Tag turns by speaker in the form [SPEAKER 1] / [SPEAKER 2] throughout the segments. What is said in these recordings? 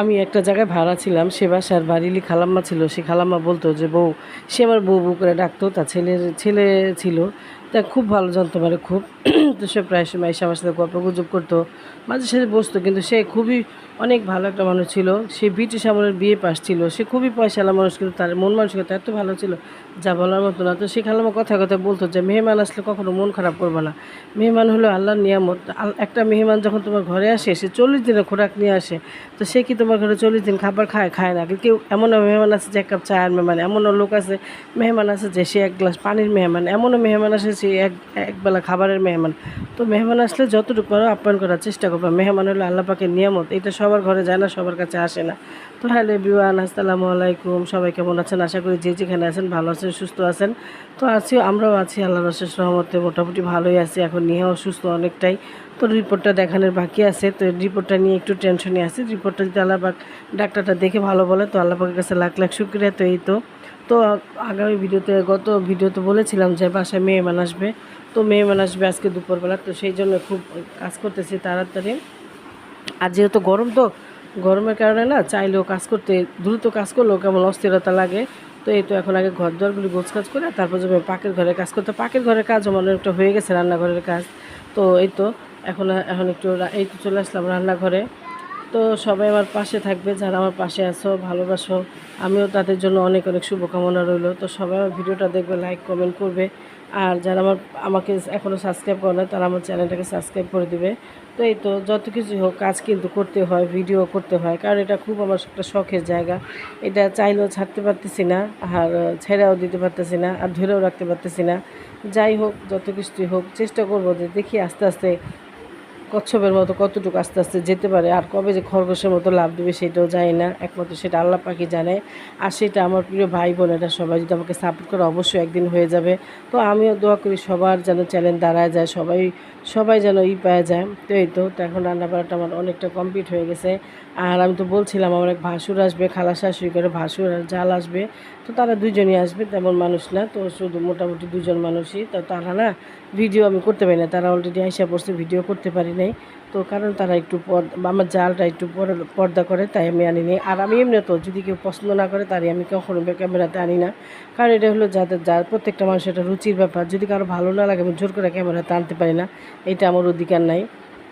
[SPEAKER 1] আমি একটা জায়গায় ভাড়া ছিলাম, সে বাসার বাড়িলি খালাম্মা ছিল, সে খালাম্মা বলতো যে, বউ, সে আমার বউ বউ করে ডাকতো। তার ছেলের, ছেলে ছিল তা খুব ভালো জানতো মানে খুব। তো সে প্রায় সময় এসে আমার সাথে গল্প গুজব করতো। মাঝে সাথে বসতো, কিন্তু সে খুবই অনেক ভালো একটা মানুষ ছিল। সে ব্রিটিশ আমলের বিয়ে পাস ছিল। সে খুবই পয়সাওয়ালা মানুষ, কিন্তু তার মন মানসিকতা এত ভালো ছিল, যা বলার মতো না। তো সে খালাম্মা কথা কথা বলতো যে, মেহমান আসলে কখনো মন খারাপ করবে না। মেহমান হলো আল্লাহর নিয়ামত। একটা মেহমান যখন তোমার ঘরে আসে, সে চল্লিশ দিনের খোরাক নিয়ে আসে। তো সে কি তোমার ঘরে চল্লিশ দিন খাবার খায় খায় না? কেউ এমনও মেহমান আছে যে, এক কাপ চায়ের মেহমান। এমনও লোক আছে, মেহমান আছে যে, সে এক গ্লাস পানির মেহমান। এমনও মেহমান আছে সে এক, একবেলা খাবারের মেহমান। তো মেহমান আসলে যতটুকু পারো আপ্যায়ন করার চেষ্টা করবে। মেহমান হলো আল্লাহ পাকের নিয়ামত। এটা সবার ঘরে যায় না, সবার কাছে আসে না। তো হ্যালো বিওয়ান আসসালামু আলাইকুম। সবাই কেমন আছেন? আশা করি যে যেখানে আছেন ভালো আছেন, সুস্থ আছেন। তো আছি, আমরাও আছি আল্লাহ রসের রহমতে। মোটামুটি ভালোই আছি, এখন নিয়েও অসুস্থ অনেকটাই। তো রিপোর্টটা দেখানোর বাকি আছে। তো রিপোর্টটা নিয়ে একটু টেনশনে আছি। রিপোর্টটা যদি আল্লাহবাক ডাক্তারটা দেখে ভালো বলে, তো আল্লাহবাকের কাছে লাখ লাখ শুক্রিয়া। তো এই তো। তো আগামী ভিডিওতে, গত ভিডিওতে বলেছিলাম যে বাসায় মেয়ে মান আসবে। তো মেয়ে মান আসবে আজকে দুপুরবেলা, তো সেই জন্য খুব কাজ করতেছি তাড়াতাড়ি। আর যেহেতু গরম তো, গরমের কারণে না চাইলেও কাজ করতে, দ্রুত কাজ করলেও কেমন অস্থিরতা লাগে। তো এই তো এখন আগে ঘর দরগুলি গোছ কাজ করে, তারপর যাবে পাকের ঘরে কাজ করতে, পাকের ঘরের কাজ আমার অনেকটা হয়ে গেছে রান্নাঘরের কাজ। তো এই তো, এখন এখন একটু এই তো চলে আসলাম রান্নাঘরে। তো সবাই আমার পাশে থাকবে, যারা আমার পাশে আছো, ভালোবাসো। আমিও তাদের জন্য অনেক অনেক শুভকামনা রইল। তো সবাই আমার ভিডিওটা দেখবে, লাইক, কমেন্ট করবে। আর যারা আমার, আমাকে এখনও সাবস্ক্রাইব করে না তারা আমার চ্যানেলটাকে সাবস্ক্রাইব করে দিবে। তো এই তো, যত কিছু হোক, কাজ কিন্তু করতে হয়, ভিডিও করতে হয়। কারণ এটা খুব আমার একটা শখের জায়গা। এটা চাইলেও ছাড়তে পারতেছি না, আর ছেড়েও দিতে পারতেছি না, আর ধরেও রাখতে পারতেছি না। যাই হোক, যত কিছুই হোক, চেষ্টা করব যে দেখি আস্তে আস্তে কচ্ছপের মতো কতটুকু আস্তে আস্তে যেতে পারে আর কবে যে খরগোশের মতো লাভ দেবে সেটাও জানি না। একমাত্র সেটা আল্লাহ পাখি জানে। আর সেটা আমার প্রিয় ভাই বোনেরা সবাই যদি আমাকে সাপোর্ট করে অবশ্যই একদিন হয়ে যাবে। তো আমিও দোয়া করি সবার যেন চ্যালেঞ্জ দাঁড়ায় যায়, সবাই সবাই যেন ই পাওয়া যায়। তো এই তো এখন রান্না বান্নাটা আমার অনেকটা কমপ্লিট হয়ে গেছে। আর আমি তো বলছিলাম আমার এক ভাসুর আসবে, খালা শাশুড়ি করে ভাসুর আর জাল আসবে। তো তারা দুজনই আসবে, তেমন মানুষ না। তো শুধু মোটামুটি দুজন মানুষই। তো তারা না ভিডিও আমি করতে পারি না। তারা অলরেডি আইসা পড়ছে ভিডিও করতে পারি নাই। তো কারণ তারা একটু পর আমার জালটা একটু পর- পর্দা করে, তাই আমি আনি নি আর আমি এমনি তো যদি কেউ পছন্দ না করে, তারই আমি কখনো ক্যামেরাতে আনি না। কারণ এটা হলো যাদের যার প্রত্যেকটা মানুষের একটা রুচির ব্যাপার। যদি কারও ভালো না লাগে, আমি জোর করে ক্যামেরাতে আনতে পারি না। এটা আমার অধিকার নাই।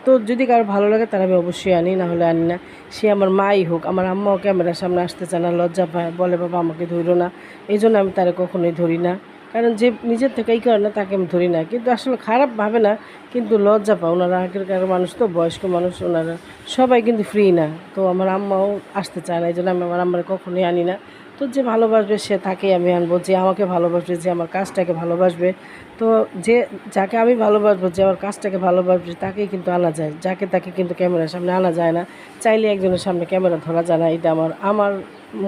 [SPEAKER 1] তো যদি কারও ভালো লাগে তার আমি অবশ্যই আনি, না হলে আনি না। সে আমার মাই হোক, আমার আম্মাও ক্যামেরার সামনে আসতে চায় না, লজ্জা পায়। বলে, বাবা, আমাকে ধরো না। এই জন্য আমি তারে কখনোই ধরি না। কারণ যে নিজের থেকে এই করে না তাকে আমি ধরি না। কিন্তু আসলে খারাপ ভাবে না, কিন্তু লজ্জা পায়। ওনারা আগেরকার মানুষ তো, বয়স্ক মানুষ, ওনারা সবাই কিন্তু ফ্রি না। তো আমার আম্মাও আসতে চায় না, এই জন্য আমি আমার আম্মার কখনোই আনি না। তো যে ভালোবাসবে সে তাকেই আমি আনব, যে আমাকে ভালোবাসবে, যে আমার কাজটাকে ভালোবাসবে। তো যে যাকে আমি ভালোবাসবো, যে আমার কাজটাকে ভালোবাসবে, তাকেই কিন্তু আনা যায়। যাকে তাকে কিন্তু ক্যামেরার সামনে আনা যায় না। চাইলে একজনের সামনে ক্যামেরা ধরা যায় না। এটা আমার আমার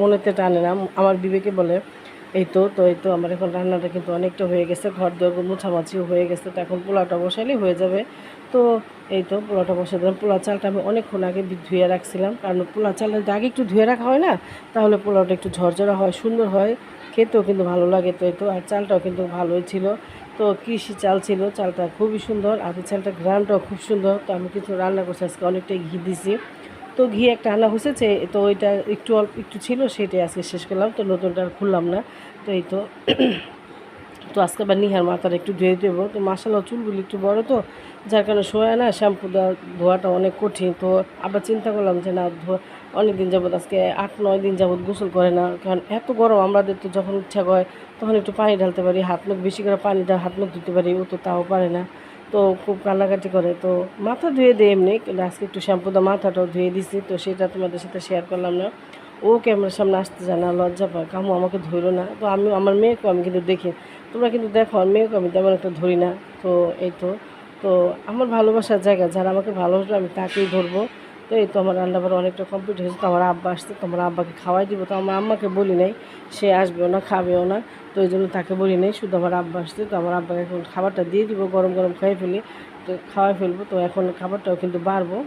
[SPEAKER 1] মনেতে টানে না। আমার বিবেকে বলে এই তো তো এই তো, আমার এখন রান্নাটা কিন্তু অনেকটা হয়ে গেছে ঘর দোর মুছামাছিও হয়ে গেছে, তো এখন পোলাওটা বসালেই হয়ে যাবে। তো এই তো, পোলাওটা বসে দিলাম। পোলা চালটা আমি অনেকক্ষণ আগে ধুয়ে রাখছিলাম, কারণ পোলা যদি আগে একটু ধুয়ে রাখা হয় না, তাহলে পোলাওটা একটু ঝরঝরা হয়, সুন্দর হয়, খেতেও কিন্তু ভালো লাগে, তো এই তো, আর চালটাও কিন্তু ভালোই ছিল। তো কৃষি চাল ছিল, চালটা খুবই সুন্দর আর চালটা গ্রামটাও খুব সুন্দর, তো আমি কিছু রান্না করছি, আজকে অনেকটাই ঘি দিছি। তো ঘি একটা আনা হয়েছে তো ওইটা একটু অল্প, একটু ছিল, সেটাই আজকে শেষ করলাম, তো নতুনটা আর খুললাম না, তো এই তো। তো আজকে আবার নিহার মাথাটা একটু ধুয়ে দেবো, তো মাসালা চুলগুলি একটু বড় তো, যার কারণে শোয়া না, শ্যাম্পু ধোয়াটা অনেক কঠিন, তো আবার চিন্তা করলাম যে না, ধোয়া অনেক দিন যাবত আজকে আট, নয় দিন যাবত গোসল করে না, কারণ এত গরম, আমাদের তো যখন ইচ্ছা করে তখন একটু পানি ঢালতে পারি, হাত মুখ, বেশি করে পানি হাত মুখ ধুতে পারি, ও তো তাও পারে না। তো খুব কান্নাকাটি করে। তো মাথা ধুয়ে দেয় এমনি, কিন্তু আজকে একটু শ্যাম্পু দিয়ে মাথাটাও ধুয়ে দিছি, তো সেটা তোমাদের সাথে শেয়ার করলাম না। ও ক্যামেরার সামনে আসতে চায় না, লজ্জা পায়। কামু আমাকে ধরো না। তো আমি, আমার মেয়েকেও আমি কিন্তু দেখি। তোমরা কিন্তু দেখো, আমার মেয়েকেও আমি তেমন একটা ধরি না। তো এই তো। তো আমার ভালোবাসার জায়গা, যারা আমাকে ভালোবাসবে আমি তাকেই ধরবো। তো এই তো আমার রান্নাবার অনেকটা কমপ্লিট হয়েছে, তো আমার আব্বা আসছে, তো আমার আব্বাকে খাওয়াই দিব, তো আমার আম্মাকে বলি নাই, সে আসবেও না, খাবেও না, তো এই জন্য তাকে বলি নাই, শুধু আমার আব্বা আসছে, তো আমার আব্বাকে এখন খাবারটা দিয়ে দিব, গরম গরম খাই ফেলি, তো খাওয়াই ফেলব, তো এখন খাবারটাও কিন্তু বাড়বো,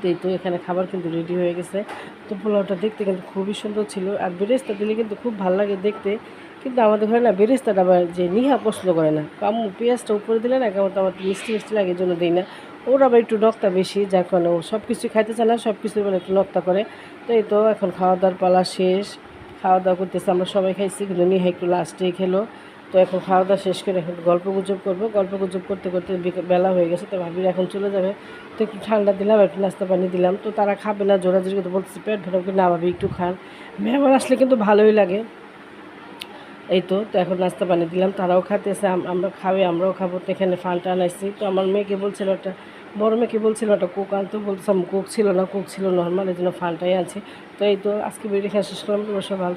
[SPEAKER 1] তো এই তো এখানে খাবার কিন্তু রেডি হয়ে গেছে, তো পোলাওটা দেখতে কিন্তু খুবই সুন্দর ছিল, আর বেরেস্তা দিলে কিন্তু খুব ভালো লাগে দেখতে, কিন্তু আমাদের ঘরে না বেরেস্তাটা আবার যে নিহা পছন্দ করে না কামু পেঁয়াজটা উপরে দিলে না কেমন তো আমার মিষ্টি মিষ্টি লাগে জন্য দিই না ওর আবার একটু নক্তা বেশি, যার কারণে ও সব কিছু খাইতে চায় না সব কিছু মানে একটু নক্তা করে। তো এই তো এখন খাওয়া দাওয়ার পালা শেষ। খাওয়া দাওয়া করতেছে, আমরা সবাই খাইছি, কিন্তু নিয়ে একটু লাস্টেই খেলো। তো এখন খাওয়া দাওয়া শেষ করে এখন গল্প গুজব করব। গল্প গুজব করতে করতে বেলা হয়ে গেছে, তো ভাবির এখন চলে যাবে। তো একটু ঠান্ডা দিলাম, একটু নাস্তা পানি দিলাম। তো তারা খাবে না, জোরাজোরি করতে বলতেছে, পেট কিন্তু না ভাবি, একটু খান। মেহমান আসলে কিন্তু ভালোই লাগে। এই তো তো এখন নাস্তা বানিয়ে দিলাম, তারাও খাতেছে আম- আমরা খাবে আমরাও খাব, তো এখানে ফালটা আনাইছি তো আমার মেয়েকে বলছিল একটা, বড় মেয়েকে বলছিল একটা কোক আনতে বলতাম কোক ছিল না কোক ছিল নর্মাল এই জন্য ফালটাই আছে তো এই তো, আজকে ভিডিও শেষ করলাম, তোমার সব ভালো।